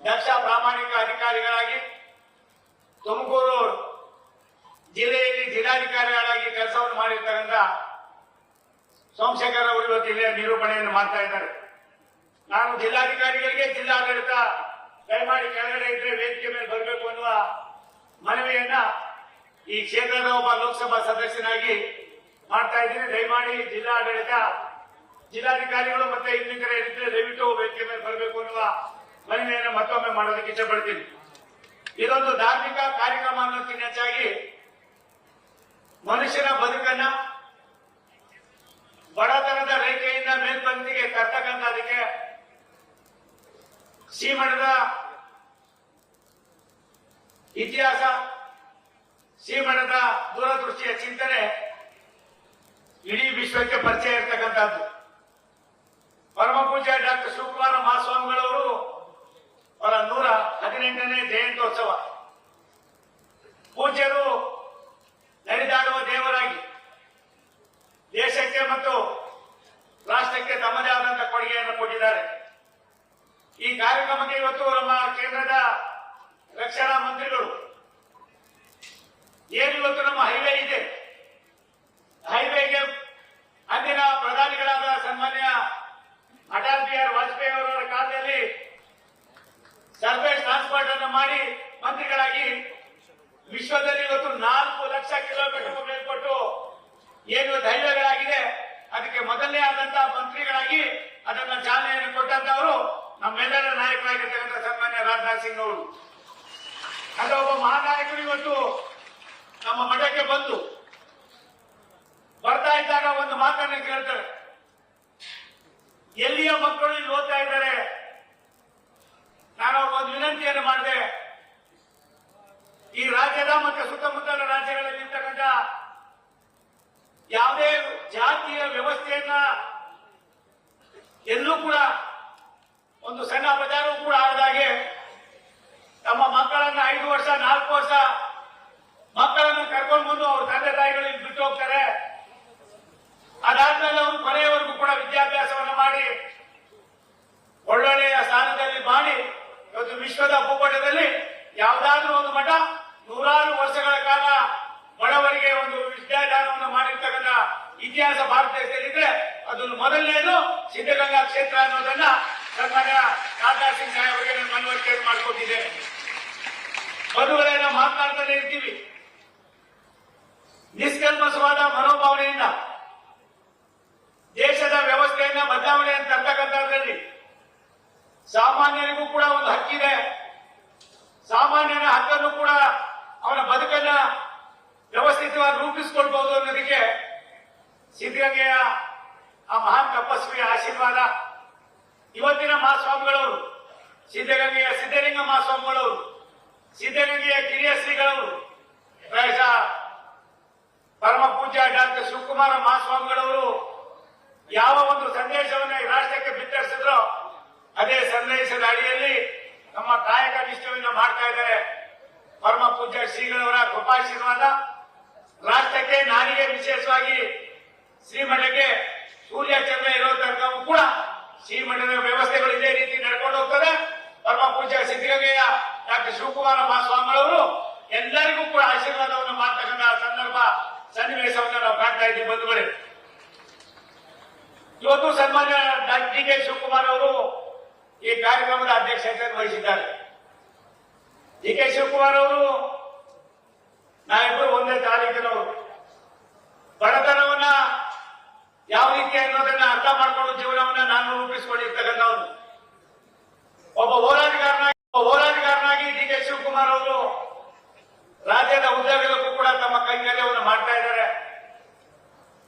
ದಕ್ಷ ಪ್ರಾಮಾಣಿಕ ಅಧಿಕಾರಿಗಳಾಗಿ ತುಮಕೂರು ಜಿಲ್ಲೆಯಲ್ಲಿ ಜಿಲ್ಲಾಧಿಕಾರಿಗಳಾಗಿ ಕೆಲಸವನ್ನು ಮಾಡಿರ್ತಕ್ಕಂಥ ಸೋಮಶೇಖರ್ ಅವರು ಇವತ್ತು ಇಲ್ಲಿ ನಿರೂಪಣೆಯನ್ನು ಮಾಡ್ತಾ ಇದ್ದಾರೆ. ನಾನು ಜಿಲ್ಲಾಧಿಕಾರಿಗಳಿಗೆ ಜಿಲ್ಲಾಡಳಿತ ದಯಮಾಡಿ ಕೆಳಗಡೆ ಇದ್ರೆ ವೇದಿಕೆ ಮೇಲೆ ಬರಬೇಕು ಅನ್ನುವ ಮನವಿಯನ್ನ ಈ ಕ್ಷೇತ್ರದ ಒಬ್ಬ ಲೋಕಸಭಾ ಸದಸ್ಯನಾಗಿ ಮಾಡ್ತಾ ಇದ್ದೀನಿ. ದಯಮಾಡಿ ಜಿಲ್ಲಾಡಳಿತ, ಜಿಲ್ಲಾಧಿಕಾರಿಗಳು ಮತ್ತೆ ಇನ್ನಿತರ ಇದ್ರೆ ದಯವಿಟ್ಟು ವೇದಿಕೆ ಮೇಲೆ ಬರಬೇಕು ಅನ್ನುವ ಮನವಿಯನ್ನು ಮತ್ತೊಮ್ಮೆ ಮಾಡೋದಕ್ಕೆ ಇಷ್ಟಪಡ್ತೀನಿ ಇದೊಂದು ಧಾರ್ಮಿಕ ಕಾರ್ಯಕ್ರಮ ಅನ್ನೋದಕ್ಕಿಂತ ಹೆಚ್ಚಾಗಿ ಮನುಷ್ಯನ ಬದುಕನ್ನ ಬಡತನದ ರೇಖೆಯಿಂದ ಮೇಲ್ಪಂಕ್ತಿಗೆ ತರ್ತಕ್ಕಂಥದಕ್ಕೆ ಶ್ರೀಮಠದ ಇತಿಹಾಸ, ಶ್ರೀಮಠದ ದೂರದೃಷ್ಟಿಯ ಚಿಂತನೆ ಇಡೀ ವಿಶ್ವಕ್ಕೆ ಪರಿಚಯ ಇರತಕ್ಕಂಥದ್ದು. ಪರಮ ಪೂಜೆ ಡಾಕ್ಟರ್ ಶಿವಕುಮಾರ ಮಹಾಸ್ವಾಮಿಗಳವರು ಹದಿನೆಂಟನೇ ಜಯಂತ್ಯೋತ್ಸವ. ಪೂಜ್ಯರು ನಡೆದಾಡುವ ದೇವರಾಗಿ ದೇಶಕ್ಕೆ ಮತ್ತು ರಾಷ್ಟ್ರಕ್ಕೆ ತಮ್ಮದೇ ಆದಂತಹ ಕೊಡುಗೆಯನ್ನು ಕೊಟ್ಟಿದ್ದಾರೆ. ಈ ಕಾರ್ಯಕ್ರಮಕ್ಕೆ ಇವತ್ತು ನಮ್ಮ ಕೇಂದ್ರದ ರಕ್ಷಣಾ ಮಂತ್ರಿಗಳು. ಏನಿವತ್ತು ನಮ್ಮ ಹೈವೇ ಇದೆ? ಮೊದಲನೇ ಆದಂತಹ ಮಂತ್ರಿಗಳಾಗಿ ಅದನ್ನ ಚಾಲನೆಯನ್ನು ಕೊಟ್ಟಂತವರು ನಮ್ಮೆಲ್ಲರ ನಾಯಕರಾಗಿರ್ತಕ್ಕಂಥ ಸನ್ಮಾನ್ಯ ರಾಜನಾಥ್ ಸಿಂಗ್ ಅವರು. ಅಲ್ಲ ಒಬ್ಬ ಮಹಾನಾಯಕರು ಇವತ್ತು ನಮ್ಮ ಮಠಕ್ಕೆ ಬಂದು ಬರ್ತಾ ಇದ್ದಾಗ ಒಂದು ಮಾತನ್ನು ಕೇಳ್ತಾರೆ. ಎಲ್ಲಿಯ ಮಕ್ಕಳು ಇಲ್ಲಿ ಓದ್ತಾ ಇದ್ದಾರೆ? ನಾನು ಅವ್ರಿಗೆ ಒಂದು ವಿನಂತಿಯನ್ನು ಮಾಡಿದೆ ಈ ರಾಜ್ಯದ ಮತ್ತು ಸುತ್ತಮುತ್ತಲ ರಾಜ್ಯಗಳಲ್ಲಿ ಇರ್ತಕ್ಕಂಥ ಯಾವುದೇ ಜಾತಿಯ ವ್ಯವಸ್ಥೆಯನ್ನ ಎಲ್ಲೂ ಕೂಡ ಒಂದು ಸಣ್ಣ ಬಜಾರು ಕೂಡ ಆಗದಾಗೆ ತಮ್ಮ ಮಕ್ಕಳನ್ನ ಐದು ವರ್ಷ ನಾಲ್ಕು ವರ್ಷ ಮಕ್ಕಳನ್ನು ಕರ್ಕೊಂಡು ಬಂದು ಅವ್ರ ತಂದೆ ತಾಯಿಗಳಿಗೆ ಬಿಟ್ಟು ಹೋಗ್ತಾರೆ ಅದಾದ್ಮೇಲೆ ಅವರು ಕೊನೆಯವರೆಗೂ ಕೂಡ ವಿದ್ಯಾಭ್ಯಾಸವನ್ನು ಮಾಡಿ ಒಳ್ಳೊಳ್ಳೆಯ ಸ್ಥಾನದಲ್ಲಿ ಮಾಡಿ ಇವತ್ತು ವಿಶ್ವದ ಭೂಪಟದಲ್ಲಿ ಯಾವುದಾದ್ರೂ ಒಂದು ಮಠ ನೂರಾರು ವರ್ಷಗಳ ಕಾಲ ಬಡವರಿಗೆ ಒಂದು ವಿದ್ಯಾದಾನವನ್ನು ಮಾಡಿರ್ತಕ್ಕಂಥ ಇತಿಹಾಸ ಭಾರತ ದೇಶದಲ್ಲಿದ್ರೆ ಅದನ್ನು ಮೊದಲನೇದು ಸಿದ್ಧಗಂಗಾ ಕ್ಷೇತ್ರ ಅನ್ನೋದನ್ನ ಸನ್ಮಾನ್ಯ ರಾಜನಾಥ್ ಸಿಂಗ್ ಸಾಹೇಬರಿಗೆ ನಾನು ಮನವರಿಕೆ ಮಾಡಿಕೊಟ್ಟಿದ್ದೇನೆ ಬಂಧುಗಳೇ ಮಾತನಾಡ್ತಾನೆ ಇರ್ತೀವಿ. ನಿಷ್ಕಲ್ಮಸವಾದ ಮನೋಭಾವನೆಯಿಂದ, ದೇಶದ ವ್ಯವಸ್ಥೆಯನ್ನ ಬದಲಾವಣೆ ಅಂತ ತರ್ತಕ್ಕಂಥದ್ರಲ್ಲಿ ಸಾಮಾನ್ಯರಿಗೂ ಕೂಡ ಒಂದು ಹಕ್ಕಿದೆ. ಸಾಮಾನ್ಯನ ಹಕ್ಕನ್ನು ಕೂಡ ಅವನ ಬದುಕನ್ನ ವ್ಯವಸ್ಥಿತವಾಗಿ ರೂಪಿಸಿಕೊಳ್ಬಹುದು ಅನ್ನೋದಕ್ಕೆ ಸಿದ್ಧಗಂಗೆಯ ಆ ಮಹಾನ್ ತಪಸ್ವಿಯ ಆಶೀರ್ವಾದ ಇವತ್ತಿನ ಮಹಾಸ್ವಾಮಿಗಳವರು, ಸಿದ್ಧಗಂಗೆಯ ಸಿದ್ಧಲಿಂಗ ಮಹಾಸ್ವಾಮಿಗಳವರು, ಸಿದ್ಧಗಂಗೆಯ ಕಿರಿಯ ಶ್ರೀಗಳವರು ಪ್ರಾಯಶಃ ಪರಮ ಪೂಜ್ಯ ಡಾಕ್ಟರ್ ಶಿವಕುಮಾರ ಮಹಾಸ್ವಾಮಿಗಳವರು ಯಾವ ಒಂದು ಸಂದೇಶವನ್ನು ರಾಷ್ಟ್ರಕ್ಕೆ ಬಿತ್ತರಿಸಿದ್ರೋ ಅದೇ ಸಂದೇಶದ ಅಡಿಯಲ್ಲಿ ನಮ್ಮ ಕಾಯಕ ನಿಷ್ಠೆಯನ್ನು ಮಾಡ್ತಾ ಇದ್ದಾರೆ ಪರಮ ಪೂಜ್ಯ ಶ್ರೀಗಳವರ ಕೃಪಾಶೀರ್ವಾದ. ರಾಷ್ಟ್ರಕ್ಕೆ ನಾರಿಗೆ ವಿಶೇಷವಾಗಿ ಶ್ರೀಮಠಕ್ಕೆ ಸೂರ್ಯ ಇರೋ ತನಕವೂ ಕೂಡ ಶ್ರೀಮಠದ ವ್ಯವಸ್ಥೆಗಳು ಇದೇ ರೀತಿ ನಡ್ಕೊಂಡು ಹೋಗ್ತದೆ ಪರಮ ಪೂಜ್ಯ ಸಿದ್ಧಗಂಗೆಯ ಡಾಕ್ಟರ್ ಶಿವಕುಮಾರ ಮಹಾಸ್ವಾಮಿಗಳವರು ಎಲ್ಲರಿಗೂ ಕೂಡ ಆಶೀರ್ವಾದವನ್ನು ಮಾಡ್ತಕ್ಕಂಥ ಸಂದರ್ಭ ಸನ್ನಿವೇಶವನ್ನು ನಾವು ಕಾಣ್ತಾ ಇದ್ದೀವಿ ಬಂಧುಗಳೇ. ಇವತ್ತು ಸನ್ಮಾನ್ಯ ಡಾಕ್ಟರ್ ಡಿ ಕೆ ಶಿವಕುಮಾರ್ ಅವರು ಈ ಕಾರ್ಯಕ್ರಮದ ಅಧ್ಯಕ್ಷತೆಯನ್ನು ವಹಿಸಿದ್ದಾರೆ. ಡಿ ಕೆ ಶಿವಕುಮಾರ್ ಅವರು ನಾವಿಬ್ಬರು ಒಂದೇ ತಾಲೂಕಿನವರು. ಬಡತನವನ್ನ ಯಾವ ರೀತಿ ಅನ್ನೋದನ್ನ ಅರ್ಥ ಮಾಡ್ಕೊಂಡು ಜೀವನವನ್ನ ನಾನು ರೂಪಿಸಿಕೊಂಡಿರ್ತಕ್ಕಂಥವ್ರು. ಒಬ್ಬ ಹೋರಾಟಗಾರನಾಗಿ ಹೋರಾಟಗಾರನಾಗಿ ಡಿ ಕೆ ಶಿವಕುಮಾರ್ ಅವರು ರಾಜ್ಯದ ಉದ್ಯೋಗಕ್ಕೂ ಕೂಡ ತಮ್ಮ ಕೈಂಕರ್ಯವನ್ನು ಮಾಡ್ತಾ ಇದ್ದಾರೆ.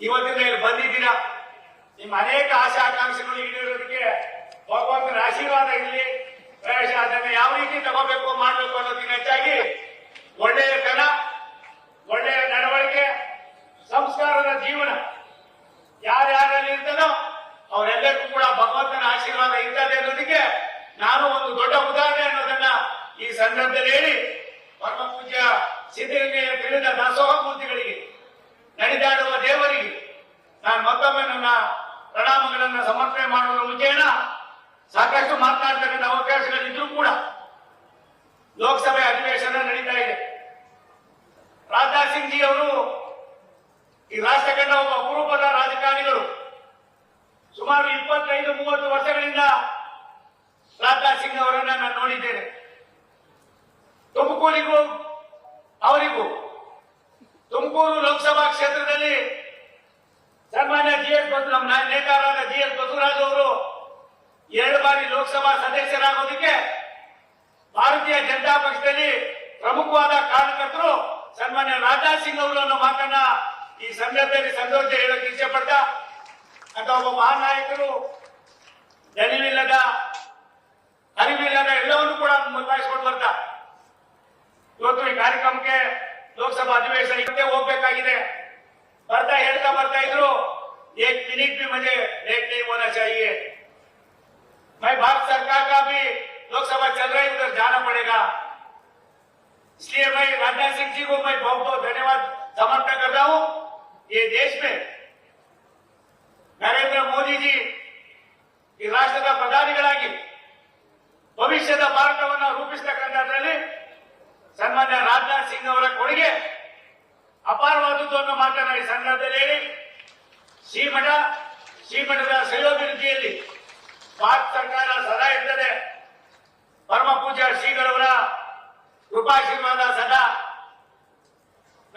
ಇವತ್ತಿನ ಇಲ್ಲಿ ಬಂದಿದ್ದೀರಾ? ನಿಮ್ಮ ಅನೇಕ ಆಶಾ ಆಕಾಂಕ್ಷೆಗಳು ಈಡೇರೋದಕ್ಕೆ ಭಗವಂತನ ಆಶೀರ್ವಾದ ಇರಲಿ. ಅದನ್ನ ಯಾವ ರೀತಿ ತಗೋಬೇಕು, ಮಾಡಬೇಕು ಅನ್ನೋದಕ್ಕಿಂತ ಹೆಚ್ಚಾಗಿ ಒಳ್ಳೆಯ ಕನ ಯಾರ್ಯಾರಲ್ಲಿ ಇರ್ತದೋ ಅವರೆಲ್ಲರಿಗೂ ಕೂಡ ಭಗವಂತನ ಆಶೀರ್ವಾದ ಇರ್ತದೆ ಅನ್ನೋದಕ್ಕೆ ನಾನು ಒಂದು ದೊಡ್ಡ ಉದಾಹರಣೆ ಅನ್ನೋದನ್ನ ಈ ಸಂದರ್ಭದಲ್ಲಿ ಹೇಳಿ ಪರಮ ಪೂಜ್ಯ ಸಿದ್ಧಗಂಗೆಯ ತಿಳಿದ ದಾಸೋಹ ಮೂರ್ತಿಗಳಿಗೆ ನಡೆದಾಡುವ ದೇವರಿಗೆ ನಾನು ಮತ್ತೊಮ್ಮೆ ನನ್ನ ಪ್ರಣಾಮಗಳನ್ನು ಸಮರ್ಪಣೆ ಮಾಡುವುದರ ಮುಖೇನ ಸಾಕಷ್ಟು ಮಾತನಾಡ್ತಕ್ಕಂಥ ಅವಕಾಶ ಲೋಕಸಭಾ ಸದಸ್ಯರಾಗೋದಕ್ಕೆ ಭಾರತೀಯ ಜನತಾ ಪಕ್ಷದಲ್ಲಿ ಪ್ರಮುಖವಾದ ಕಾರಣಕರ್ತರು ಸನ್ಮಾನ್ಯ ರಾಜನಾಥ್ ಸಿಂಗ್ ಅವರು ಅನ್ನೋ ಮಾತನ್ನ ಈ ಸಂದರ್ಭದಲ್ಲಿ ಸಂತೋಷ ಹೇಳೋಕೆ ಇಷ್ಟಪಟ್ಟ ಅಂತ ಒಬ್ಬ ಮಹಾನ್ ನಾಯಕರು जी को मैं बहुत बहुत धन्यवाद समर्पण कर रहा हूं ये देश में ನರೇಂದ್ರ ಮೋದಿಜಿ ಈ ರಾಷ್ಟ್ರದ ಪ್ರಧಾನಿಗಳಾಗಿ ಭವಿಷ್ಯದ ಭಾರತವನ್ನು ರೂಪಿಸ್ತಕ್ಕಂಥದ್ರಲ್ಲಿ ಸನ್ಮಾನ್ಯ ರಾಜನಾಥ್ ಸಿಂಗ್ ಅವರ ಕೊಡುಗೆ ಅಪಾರವಾದದ್ದು ಅನ್ನೋ ಮಾತನ್ನ ಈ ಸಂದರ್ಭದಲ್ಲಿ ಹೇಳಿ ಶ್ರೀಮಠ ಶ್ರೀಮಠದ ಶ್ರೇಯೋಭಿವೃದ್ಧಿಯಲ್ಲಿ ಭಾರತ ಸರ್ಕಾರ ಸದಾ ಇರ್ತದೆ ಪರಮ ಪೂಜ್ಯ ಶ್ರೀಗಳವರ ಕೃಪಾಶೀರ್ವಾದ ಸದಾ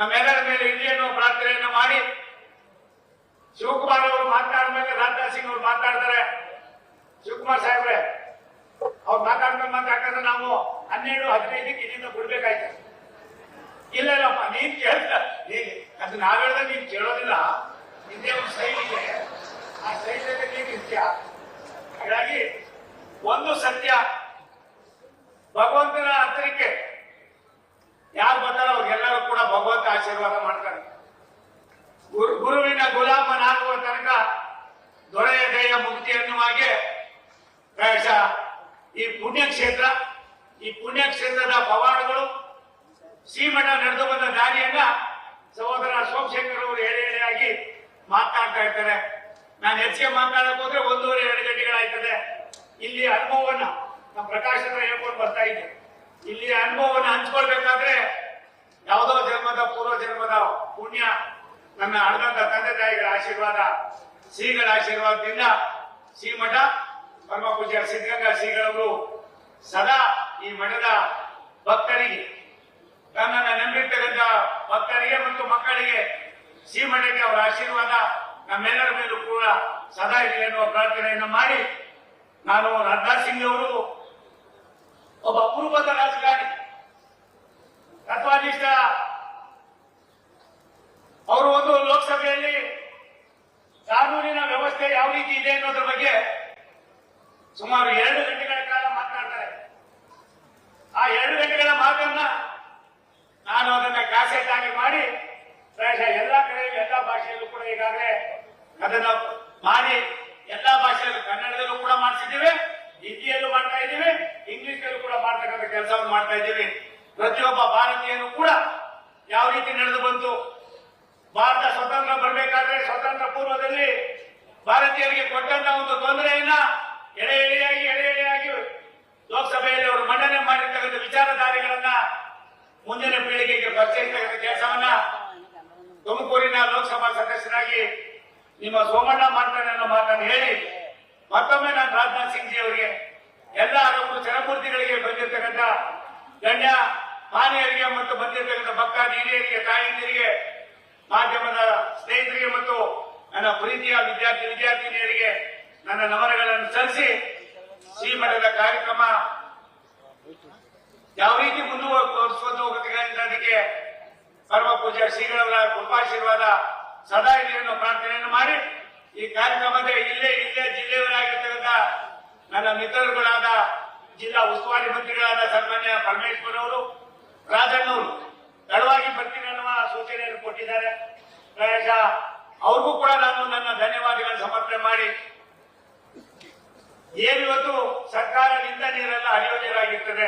ನಮ್ಮೆಲ್ಲರ ಮೇಲೆ ಇರಲಿ ಅನ್ನುವ ಪ್ರಾರ್ಥನೆಯನ್ನು ಮಾಡಿ ಶಿವಕುಮಾರ್ ಅವರು ಮಾತನಾಡಿದ ಮೇಲೆ ರಾಜನಾಥ್ ಸಿಂಗ್ ಅವರು ಮಾತನಾಡ್ತಾರೆ ಶಿವಕುಮಾರ್ ಸಾಹೇಬ್ರೆ, ಅವ್ರು ಮಾತಾಡ್ಕೊಂಡು ಮಾತಾಡ್ತಾರೆ ನಾವು ಹನ್ನೆರಡು, ಹದಿನೈದಕ್ಕೆ ಇಲ್ಲಿಂದ ಬಿಡ್ಬೇಕಾಯ್ತು. ಇಲ್ಲ ಇಲ್ಲಪ್ಪ ನೀನ್ ಕೇಳ್ತಾ ಅದು ನಾವ್ ಹೇಳಿದ್ರೆ ನೀನ್ ಕೇಳೋದಿಲ್ಲ. ಹಿಂದೆ ಒಂದು ಸೈಡ್ ಇದೆ. ಆ ಶೈಲಿಯಲ್ಲಿ ನೀನ್ ಇರ್ತೀಯ ಹಾಗಾಗಿ ಒಂದು ಸತ್ಯ, ಭಗವಂತನ ಹತ್ತಿರಕ್ಕೆ ಯಾರು ಬರ್ತಾರೋ ಅವ್ರಿಗೆಲ್ಲರೂ ಆಶೀರ್ವಾದ ಮಾಡ್ತಾರೆ. ಗುರು ಗುರುವಿನ ಗುಲಾಮನಾಗುವ ತನಕ ದೊರೆಯ ದಯ ಮುಕ್ತಿ ಅನ್ನುವ ಹಾಗೆ ಪ್ರಾಯಶಃ ಈ ಪುಣ್ಯಕ್ಷೇತ್ರ, ಈ ಪುಣ್ಯಕ್ಷೇತ್ರದ ಪವಾಡಗಳು ಶ್ರೀಮಠ ನಡೆದು ಬಂದ ದಾರಿಯನ್ನ ಸಹೋದರ ಸೋಮಶೇಖರ್ ಅವರು ಎಳೆಯಾಗಿ ಮಾತನಾಡ್ತಾ ಇರ್ತಾರೆ. ನಾನು ಹೆಚ್ಚಿಗೆ ಮಾತನಾಡಕ್ ಹೋದ್ರೆ ಒಂದೂವರೆ, ಎರಡು ಗಂಟೆಗಳಾಯ್ತದೆ. ಇಲ್ಲಿ ಅನುಭವವನ್ನ ನಮ್ಮ ಪ್ರಕಾಶ್ ಹತ್ರ ಹೇಳ್ಕೊಂಡು ಬರ್ತಾ ಇದ್ದೆ. ಇಲ್ಲಿ ಅನುಭವವನ್ನು ಹಂಚ್ಕೊಳ್ಬೇಕಾದ್ರೆ ಯಾವುದೋ ಜನ್ಮದ, ಪೂರ್ವ ಜನ್ಮದ ಪುಣ್ಯ ನನ್ನ ಅಣ್ಣದ ತಂದೆ ತಾಯಿಗಳ ಆಶೀರ್ವಾದ, ಶ್ರೀಗಳ ಆಶೀರ್ವಾದದಿಂದ ಶ್ರೀಮಠ ಪರಮ ಪೂಜ್ಯ ಸಿದ್ಧಗಂಗಾ ಶ್ರೀಗಳವರು ಸದಾ ಈ ಮಠದ ಭಕ್ತರಿಗೆ, ತನ್ನನ್ನು ನಂಬಿರ್ತಕ್ಕಂಥ ಭಕ್ತರಿಗೆ ಮತ್ತು ಮಕ್ಕಳಿಗೆ ಶ್ರೀಮಠಕ್ಕೆ ಅವರ ಆಶೀರ್ವಾದ ನಮ್ಮೆಲ್ಲರ ಮೇಲೂ ಕೂಡ ಸದಾ ಇರಲಿ ಎನ್ನುವ ಪ್ರಾರ್ಥನೆಯನ್ನು ಮಾಡಿ, ನಾನು ರಾಜನಾಥ್ ಸಿಂಗ್ ಅವರು ಒಬ್ಬ ಅಪರೂಪದ ರಾಜಕಾರಣಿ. ತತ್ವಾನಿಷ್ಠ ಅವರು ಒಂದು ಲೋಕಸಭೆಯಲ್ಲಿ ಕಾನೂನಿನ ವ್ಯವಸ್ಥೆ ಯಾವ ರೀತಿ ಇದೆ ಅನ್ನೋದ್ರ ಬಗ್ಗೆ ಸುಮಾರು ಎರಡು ಗಂಟೆಗಳ ಕಾಲ ಮಾತನಾಡ್ತಾರೆ. ಆ ಎರಡು ಗಂಟೆಗಳ ಮಾತನ್ನ ನಾನು ಅದನ್ನ ಕ್ಯಾಸೆಟ್ ಆಗಿ ಮಾಡಿ ಪ್ರಾಯಶಃ ಎಲ್ಲಾ ಕಡೆ ಎಲ್ಲಾ ಭಾಷೆಯಲ್ಲೂ ಕೂಡ ಈಗಾಗಲೇ ಅದನ್ನ ಮಾಡಿ ಎಲ್ಲಾ ಭಾಷೆಯಲ್ಲೂ ಕನ್ನಡದಲ್ಲೂ ಕೂಡ ಮಾಡಿಸಿದ್ದೇವೆ, ಹಿಂದಿಯಲ್ಲೂ ಮಾಡ್ತಾ ಇದ್ದೀವಿ ಇಂಗ್ಲಿಷಲ್ಲೂ ಕೂಡ ಮಾಡ್ತಕ್ಕಂಥ ಕೆಲಸವನ್ನು ಮಾಡ್ತಾ ಇದ್ದೀವಿ. ಪ್ರತಿಯೊಬ್ಬ ಭಾರತೀಯನು ಕೂಡ ಯಾವ ರೀತಿ ನಡೆದು ಬಂತು? ಭಾರತ ಸ್ವತಂತ್ರ ಬರಬೇಕಾದ್ರೆ ಸ್ವತಂತ್ರ ಪೂರ್ವದಲ್ಲಿ ಭಾರತೀಯರಿಗೆ ಕೊಟ್ಟಂತ ಒಂದು ತೊಂದರೆಯನ್ನ ಎಳೆ ಎಳೆಯಾಗಿ ಎಳೆ ಎಳೆಯಾಗಿ ಲೋಕಸಭೆಯಲ್ಲಿ ಅವರು ಮಂಡನೆ ಮಾಡಿರ್ತಕ್ಕಂಥ ವಿಚಾರಧಾರೆಗಳನ್ನ ಮುಂದಿನ ಪೀಳಿಗೆಗೆ ಪರಿಚಯಿಸ್ತಕ್ಕಂಥ ಕೆಲಸವನ್ನ ತುಮಕೂರಿನ ಲೋಕಸಭಾ ಸದಸ್ಯರಾಗಿ ನಿಮ್ಮ ಸೋಮಣ್ಣ ಮಾಡ್ತಾನೆ ಅನ್ನೋ ಮಾತನ್ನು ಹೇಳಿ ಮತ್ತೊಮ್ಮೆ ನಾನು ರಾಜನಾಥ್ ಸಿಂಗ್ ಜಿ ಅವರಿಗೆ ಎಲ್ಲ ಹಲವು ಜನಮೂರ್ತಿಗಳಿಗೆ ಬಂದಿರತಕ್ಕಂಥ ಗಣ್ಯ ಮಾನ್ಯರಿಗೆ ಮತ್ತು ಬಂದಿರತಕ್ಕಂಥ ಭಕ್ತಾದಿ ಹಿರಿಯರಿಗೆ ತಾಯಂದಿರಿಗೆ, ಮಾಧ್ಯಮದ ಸ್ನೇಹಿತರಿಗೆ ಮತ್ತು ನನ್ನ ಪ್ರೀತಿಯ ವಿದ್ಯಾರ್ಥಿ ವಿದ್ಯಾರ್ಥಿನಿಯರಿಗೆ ನನ್ನ ನಮನಗಳನ್ನು ಸಲ್ಲಿಸಿ ಶ್ರೀಮಠದ ಕಾರ್ಯಕ್ರಮ ಯಾವ ರೀತಿ ಮುಂದುವರಿಸಿಕೊಂಡು ಹೋಗುತ್ತೆ ಅದಕ್ಕೆ ಪರಮ ಪೂಜ್ಯ ಶ್ರೀಗಳವರ ಕೃಪಾಶೀರ್ವಾದ ಸದಾ ಇರಲಿ ಅನ್ನೋ ಪ್ರಾರ್ಥನೆಯನ್ನು ಮಾಡಿ ಈ ಕಾರ್ಯಕ್ರಮದ ಇಲ್ಲೇ ಇಲ್ಲೇ ಜಿಲ್ಲೆಯವರಾಗಿರ್ತಕ್ಕಂಥ ನನ್ನ ಮಿತ್ರರುಗಳಾದ ಜಿಲ್ಲಾ ಉಸ್ತುವಾರಿ ಮಂತ್ರಿಗಳಾದ ಸನ್ಮಾನ್ಯ ಪರಮೇಶ್ವರ್ ಅವರು ರಾಜಣ್ಣವರು ತಡವಾಗಿ ಬರ್ತೀನಿ ಅನ್ನುವ ಸೂಚನೆಯನ್ನು ಕೊಟ್ಟಿದ್ದಾರೆ. ಪ್ರಾಯಶಃ ಅವ್ರಿಗೂ ಕೂಡ ನಾನು ನನ್ನ ಧನ್ಯವಾದಗಳನ್ನು ಸಮರ್ಪಣೆ ಮಾಡಿ. ಏನಿವತ್ತು ಸರ್ಕಾರದಿಂದ ನೀರೆಲ್ಲ ಅನಿಯೋಜನೆಯಾಗಿರ್ತದೆ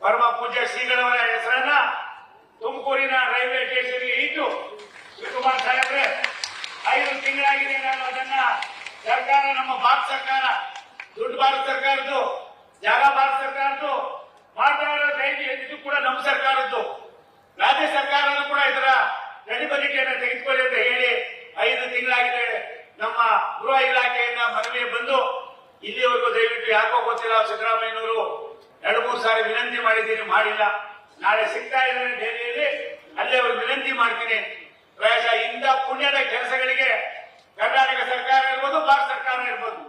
ಪರಮ ಪೂಜ್ಯ ಶ್ರೀಗಳವರ ಹೆಸರನ್ನ ತುಮಕೂರಿನ ರೈಲ್ವೆ ಸ್ಟೇಷನ್ಗೆ ಇಟ್ಟು ಶಿವಕುಮಾರ್ ಸಾಹೇಬ್ರೆ, ಐದು ತಿಂಗಳಾಗಿದೆ ನಾನು ಅದನ್ನ ಸರ್ಕಾರ, ನಮ್ಮ ಭಾರತ ಸರ್ಕಾರ, ದುಡ್ಡು ಭಾರತ ಸರ್ಕಾರದ್ದು, ಜಾಗ ಭಾರತ ಸರ್ಕಾರದ್ದು ಮಾತನಾಡೋ ದಯವಿಟ್ಟು ಇದು ಕೂಡ ನಮ್ಮ ಸರ್ಕಾರದ್ದು. ರಾಜ್ಯ ಸರ್ಕಾರನೂ ಕೂಡ ಇದರ ನಡಿಬಲಿಕೆಯನ್ನು ತೆಗೆದುಕೊಳ್ಳಿ ಅಂತ ಹೇಳಿ ಐದು ತಿಂಗಳಾಗಿದೆ ನಮ್ಮ ಗೃಹ ಇಲಾಖೆಯಿಂದ ಮನವಿ ಬಂದು ಇಲ್ಲಿವರೆಗೂ ದಯವಿಟ್ಟು ಯಾಕೋ ಗೊತ್ತಿಲ್ಲ, ಸಿದ್ದರಾಮಯ್ಯನವರು ಎರಡು, ಮೂರು ಸಾರಿ ವಿನಂತಿ ಮಾಡಿದ್ದೀನಿ, ಮಾಡಿಲ್ಲ. ನಾಳೆ ಸಿಗ್ತಾ ಇದ್ದೇನೆ ದೆಹಲಿಯಲ್ಲಿ, ಅಲ್ಲೇ ಅವ್ರಿಗೆ ವಿನಂತಿ ಮಾಡ್ತೀನಿ. ಪ್ರಾಯಶಃ ಇಂಥ ಪುಣ್ಯದ ಕೆಲಸಗಳಿಗೆ ಕರ್ನಾಟಕ ಸರ್ಕಾರ ಇರ್ಬೋದು, ಭಾರತ ಸರ್ಕಾರ ಇರ್ಬೋದು.